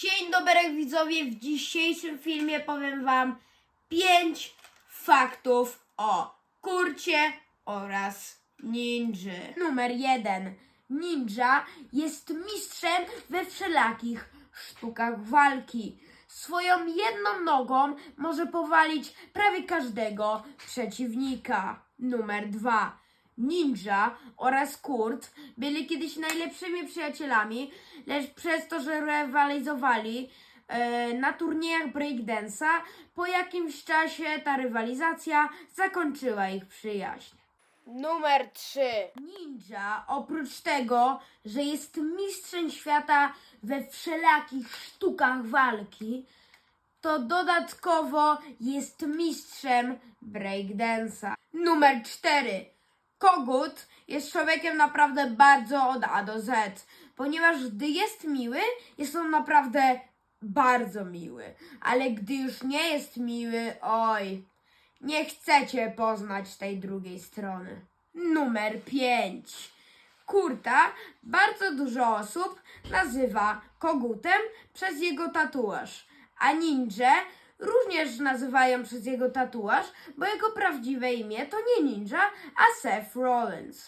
Dzień dobry widzowie, w dzisiejszym filmie powiem wam 5 faktów o kurcie oraz ninży. Numer 1. Ninja jest mistrzem we wszelakich sztukach walki. Swoją jedną nogą może powalić prawie każdego przeciwnika. Numer 2. Ninja oraz Kurt byli kiedyś najlepszymi przyjacielami, lecz przez to, że rywalizowali e, na turniejach breakdance'a, po jakimś czasie ta rywalizacja zakończyła ich przyjaźń. Numer 3. Ninja, oprócz tego, że jest mistrzem świata we wszelakich sztukach walki, to dodatkowo jest mistrzem breakdance'a. Numer 4. Kogut jest człowiekiem naprawdę bardzo od A do Z, ponieważ gdy jest miły, jest on naprawdę bardzo miły, ale gdy już nie jest miły, oj, nie chcecie poznać tej drugiej strony. Numer 5. Kurta bardzo dużo osób nazywa kogutem przez jego tatuaż, a ninja również nazywają przez jego tatuaż, bo jego prawdziwe imię to nie ninja, a Seth Rollins.